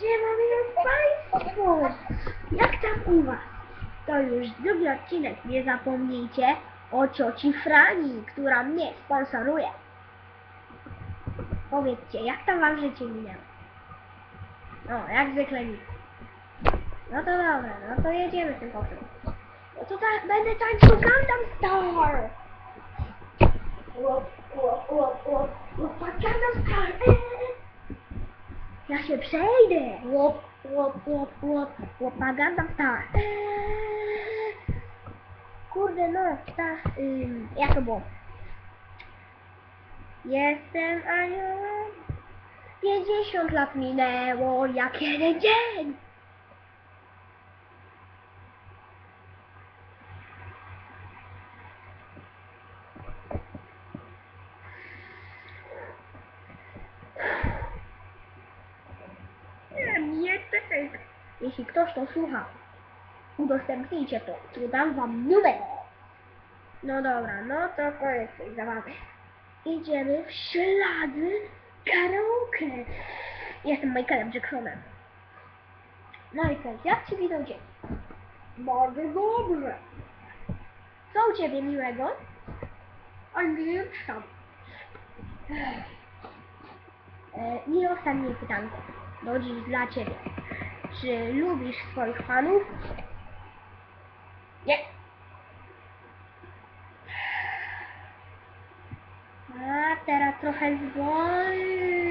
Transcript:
Siemano Państwo! Jak tam u Was? To już drugi odcinek. Nie zapomnijcie o cioci Frani, która mnie sponsoruje. Powiedzcie, jak tam Wam życie minęło? No, jak zwykle nic. No to dobra, no to jedziemy tym potem. No to będę tańczył Gundam Star! Łop, łop, łop, łop, łop, Star! Eee. Ja się przejdę! Łop, łop, łop, łop, łopaganda Star. Eee. Kurde no, ta, ym, jak to było? Jestem aniołem. 50 lat minęło, jak jeden dzień. Nie, nie też. Jeśli ktoś to słucha, udostępnijcie to, to dam wam numer. No dobra, no to koniec tej zabawy. Idziemy w ślady karaoke. Jestem Michaelem Jacksonem. No i cześć, jak ci widzą dzień? Bardzo dobrze. Co u ciebie miłego? A nie. E, I ostatnie pytanko. Do dziś dla ciebie. Czy lubisz swoich fanów? Nie. A teraz trochę zwolnij.